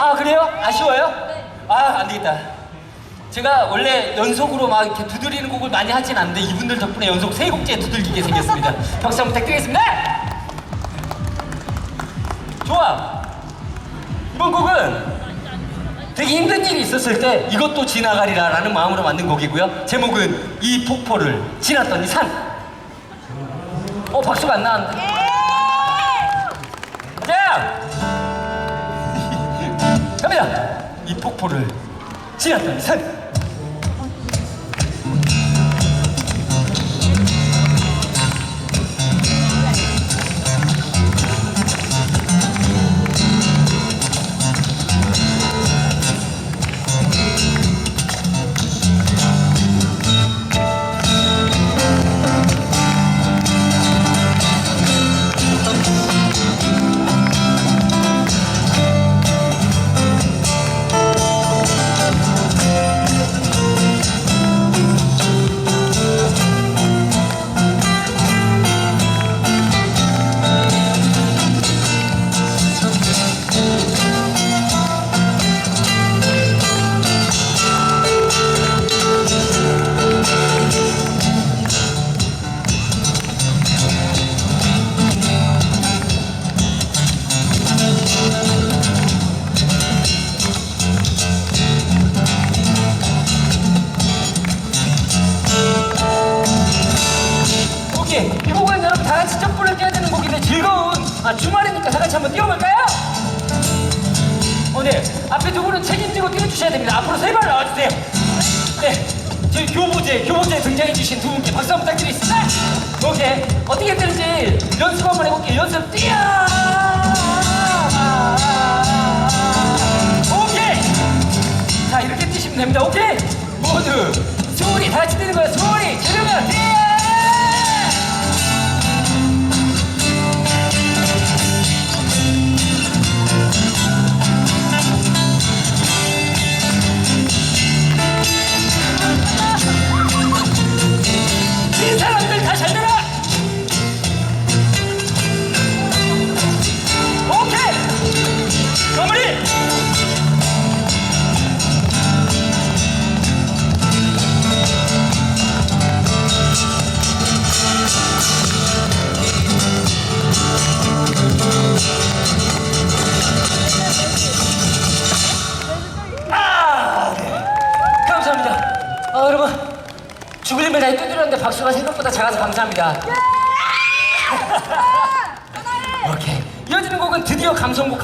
아 그래요? 아쉬워요? 아안 되겠다. 제가 원래 연속으로 막 이렇게 두드리는 곡을 많이 하진 않는데 이분들 덕분에 연속 세 곡째 두들기게 생겼습니다. 박수 한번 부탁드리겠습니다. 좋아. 이번 곡은 되게 힘든 일이 있었을 때 이것도 지나가리라라는 마음으로 만든 곡이고요. 제목은 이 폭포를 지났더니 산. 어 박수가 안 나왔는데. 이 폭포를 지났더니 산. 아, 주말이니까 다 같이 한번 뛰어볼까요? 어, 네. 앞에 두 분은 책임지고 뛰어주셔야 됩니다. 앞으로 세 발 나와주세요. 네. 저희 교보제, 교보제 등장해주신 두 분께 박수 한번 부탁드리겠습니다. 오케이. 어떻게 되는지 연습 한번 해볼게요. 연습 뛰어! 오케이! 자, 이렇게 뛰시면 됩니다. 오케이? 모두 소리 다 같이 뛰는 거예요. 소리 지르면 뛰어! 죽을 힘을 다해 두드렸는데 박수가 생각보다 작아서 감사합니다. 오케이. 이어지는 곡은 드디어 감성곡